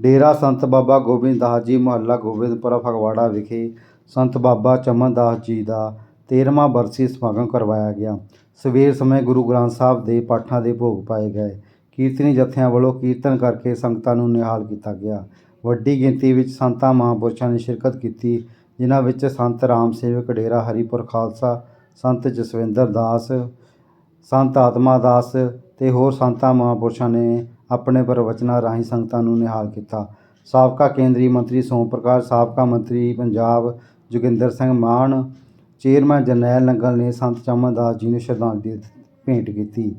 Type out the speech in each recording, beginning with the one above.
ਡੇਰਾ ਸੰਤ ਬਾਬਾ ਗੋਬਿੰਦ ਦਾਸ ਜੀ, ਮੁਹੱਲਾ ਗੋਬਿੰਦਪੁਰਾ, ਫਗਵਾੜਾ ਵਿਖੇ ਸੰਤ ਬਾਬਾ ਚਮਨ ਦਾਸ ਜੀ ਦਾ 13ਵਾਂ ਬਰਸੀ ਸਮਾਗਮ ਕਰਵਾਇਆ ਗਿਆ। ਸਵੇਰ ਸਮੇਂ ਗੁਰੂ ਗ੍ਰੰਥ ਸਾਹਿਬ ਦੇ ਪਾਠਾਂ ਦੇ ਭੋਗ ਪਾਏ ਗਏ। ਕੀਰਤਨੀ ਜਥਿਆਂ ਵੱਲੋਂ ਕੀਰਤਨ ਕਰਕੇ ਸੰਗਤਾਂ ਨੂੰ ਨਿਹਾਲ ਕੀਤਾ ਗਿਆ। ਵੱਡੀ ਗਿਣਤੀ ਵਿੱਚ ਸੰਤਾਂ ਮਹਾਂਪੁਰਸ਼ਾਂ ਨੇ ਸ਼ਿਰਕਤ ਕੀਤੀ, ਜਿਨ੍ਹਾਂ ਵਿੱਚ ਸੰਤ ਰਾਮ ਸੇਵਕ ਡੇਰਾ ਹਰੀਪੁਰ ਖਾਲਸਾ, ਸੰਤ ਜਸਵਿੰਦਰ ਦਾਸ, ਸੰਤ ਆਤਮਾ ਦਾਸ ਤੇ ਹੋਰ ਸੰਤਾਂ ਮਹਾਂਪੁਰਸ਼ਾਂ ਨੇ ਆਪਣੇ ਪ੍ਰਵਚਨਾਂ ਰਾਹੀਂ ਸੰਗਤਾਂ ਨੂੰ ਨਿਹਾਲ ਕੀਤਾ। ਸਾਬਕਾ ਕੇਂਦਰੀ ਮੰਤਰੀ ਸੋਮ ਪ੍ਰਕਾਸ਼, ਸਾਬਕਾ ਮੰਤਰੀ ਪੰਜਾਬ ਜੋਗਿੰਦਰ ਸਿੰਘ ਮਾਨ, ਚੇਅਰਮੈਨ ਜਰਨੈਲ ਨੰਗਲ ਨੇ ਸੰਤ ਚਮਨ ਦਾਸ ਜੀ ਨੂੰ ਸ਼ਰਧਾਂਜਲੀ ਭੇਂਟ ਕੀਤੀ।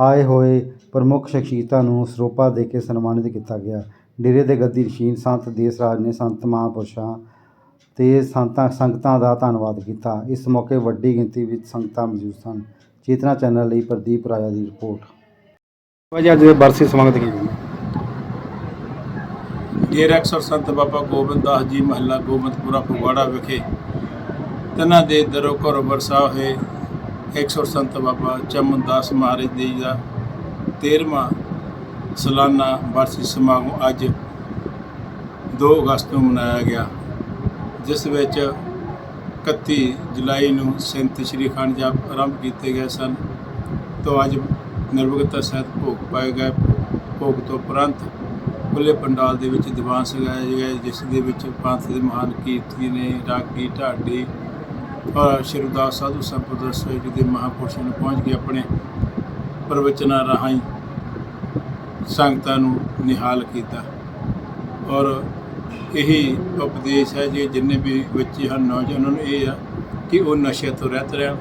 ਆਏ ਹੋਏ ਪ੍ਰਮੁੱਖ ਸ਼ਖਸੀਅਤਾਂ ਨੂੰ ਸਰੋਪਾ ਦੇ ਕੇ ਸਨਮਾਨਿਤ ਕੀਤਾ ਗਿਆ। ਡੇਰੇ ਦੇ ਗੱਦੀ ਰਸ਼ੀਨ ਸੰਤ ਦੇਸ ਰਾਜ ਨੇ ਸੰਤ ਮਹਾਂਪੁਰਸ਼ਾਂ ਤੇ ਸੰਤਾਂ, ਸੰਗਤਾਂ ਦਾ ਧੰਨਵਾਦ ਕੀਤਾ। ਇਸ ਮੌਕੇ ਵੱਡੀ ਗਿਣਤੀ ਵਿੱਚ ਸੰਗਤਾਂ ਮੌਜੂਦ ਸਨ। ਚੇਤਨਾ ਚੈਨਲ ਲਈ ਪ੍ਰਦੀਪ ਰਾਜਾ ਦੀ ਰਿਪੋਰਟ। ਭਾਜੀ, ਅੱਜ ਬਰਸੀ ਸਮਾਗਤ ਕੀਤੀ ਡੇਰਾ ਅਕਸਰ ਸੰਤ ਬਾਬਾ ਗੋਬਿੰਦ ਦਾਸ ਜੀ, ਮਹੱਲਾ ਗੋਬਿੰਦਪੁਰਾ ਫਗਵਾੜਾ ਵਿਖੇ ਤਨਾਂ ਦੇ ਦਰੋ ਘਰ ਵਰਸਾ ਹੋਏ ਅਕਸਰ ਸੰਤ ਬਾਬਾ ਚਮਨ ਦਾਸ ਮਹਾਰਾਜ ਜੀ ਦਾ 13ਵਾਂ ਸਾਲਾਨਾ ਵਾਰਸੀ ਸਮਾਗਮ ਅੱਜ 2 ਅਗਸਤ ਨੂੰ ਮਨਾਇਆ ਗਿਆ, ਜਿਸ ਵਿੱਚ 31 ਜੁਲਾਈ ਨੂੰ ਸੰਤ ਸ਼੍ਰੀ ਅਖੰਡ ਜਾਪ ਆਰੰਭ ਕੀਤੇ ਗਏ ਸਨ। ਤੋਂ ਅੱਜ ਨਿਰਵਗਤਾ ਸਹਿਤ ਭੋਗ ਪਾਏ ਗਏ। ਭੋਗ ਤੋਂ ਉਪਰੰਤ ਖੁੱਲੇ ਪੰਡਾਲ ਦੇ ਵਿੱਚ ਦੀਵਾਨ ਸਜਾਏ ਗਏ, ਜਿਸ ਦੇ ਵਿੱਚ ਪੰਥ ਦੇ ਮਹਾਨ ਕੀਰਤੀ ਨੇ ਰਾਗੀ, ਢਾਡੀ ਔਰ ਸ਼ਿਰਦਾਸ ਸਾਧੂ ਸੰਪਰਦਾਇ ਸੋਈ ਜੀ ਦੇ ਮਹਾਂਪੁਰਸ਼ਾਂ ਨੂੰ ਪਹੁੰਚ ਕੇ ਆਪਣੇ ਪ੍ਰਵਚਨਾਂ ਰਾਹੀਂ ਸੰਗਤਾਂ ਨੂੰ ਨਿਹਾਲ ਕੀਤਾ। ਔਰ ਇਹੀ ਉਪਦੇਸ਼ ਹੈ ਜੀ ਜਿੰਨੇ ਵੀ ਬੱਚੇ ਹਨ, ਨੌਜਵਾਨਾਂ ਨੂੰ ਇਹ ਆ ਕਿ ਉਹ ਨਸ਼ੇ ਤੋਂ ਰਹਿਤ ਰਹਿਣ,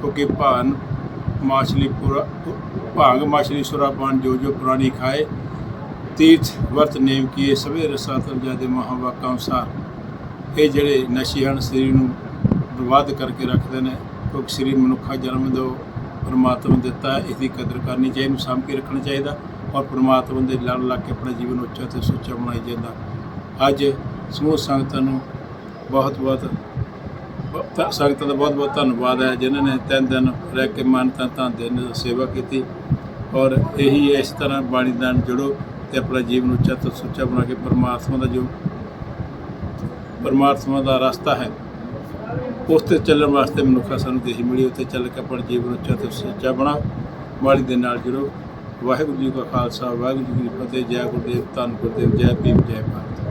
ਕਿਉਂਕਿ ਭਾਨ ਮਾਛਲੀ ਪੂਰਾ ਭਾਂਗ ਮਾਸ਼ਰੀ ਸੁਰਾਪਾਨ ਜੋ ਜੋ ਪੁਰਾਣੀ ਖਾਏ ਤੀਰਥ ਵਰਤ ਨੇਮ ਕੀਏ ਸਵੇ ਰਸਾ ਤਲ ਜਾਦੇ ਮਹਾਵਾਕਾਂ ਅਨੁਸਾਰ। ਇਹ ਜਿਹੜੇ ਨਸ਼ੇ ਹਨ ਸਰੀਰ ਨੂੰ ਬਰਬਾਦ ਕਰਕੇ ਰੱਖਦੇ ਨੇ ਕਿਉਂਕਿ ਸਰੀਰ ਮਨੁੱਖਾ ਜਨਮ ਦੋ ਪਰਮਾਤਮਾ ਦਿੱਤਾ ਹੈ, ਇਸ ਦੀ ਕਦਰ ਕਰਨੀ ਚਾਹੀਦੀ ਇਹਨੂੰ ਸਾਂਭ ਕੇ ਰੱਖਣਾ ਚਾਹੀਦਾ ਔਰ ਪਰਮਾਤਮਾ ਦੇ ਲੜ ਲੱਗ ਕੇ ਆਪਣਾ ਜੀਵਨ ਉੱਚਾ ਤੇ ਸੁੱਚਾ ਬਣਾਈ ਜਾਂਦਾ। ਅੱਜ ਸਮੂਹ ਸੰਗਤਾਂ ਨੂੰ ਬਹੁਤ ਬਹੁਤ ਸੰਗਤਾਂ ਦਾ ਬਹੁਤ ਬਹੁਤ ਧੰਨਵਾਦ ਹੈ, ਜਿਨ੍ਹਾਂ ਨੇ ਤਿੰਨ ਦਿਨ ਰਹਿ ਕੇ ਮਨ ਤਨ ਧਨ ਦੇ ਨਾਲ ਸੇਵਾ ਕੀਤੀ। ਔਰ ਇਹੀ ਇਸ ਤਰ੍ਹਾਂ ਬਾਣੀ ਨਾਲ ਜੁੜੋ ਤੇ ਆਪਣਾ ਜੀਵਨ ਉੱਚਾ ਤੇ ਸੁੱਚਾ ਬਣਾ ਕੇ ਪਰਮਾਤਮਾ ਦਾ ਜੋ ਪਰਮਾਤਮਾ ਦਾ ਰਸਤਾ ਹੈ। ਉਸ ਤੇ ਚੱਲਣ ਵਾਸਤੇ ਮਨੁੱਖਾ ਸਾਨੂੰ ਦੇਹੀ ਮਿਲੀ ਉੱਤੇ ਚੱਲ ਕੇ ਆਪਣਾ ਜੀਵਨ ਉੱਚਾ ਤੇ ਸੁੱਚਾ ਬਣਾ, ਬਾਣੀ ਦੇ ਨਾਲ ਜੁੜੋ। ਵਾਹਿਗੁਰੂ ਜੀ ਕਾ ਖਾਲਸਾ, ਵਾਹਿਗੁਰੂ ਜੀ ਕੀ ਫਤਿਹ, ਜੈ ਗੁਰਦੇਵ, ਧੰਨ ਗੁਰਦੇਵ, ਜੈ ਭੀਮ, ਜੈ ਭਾਰਤ।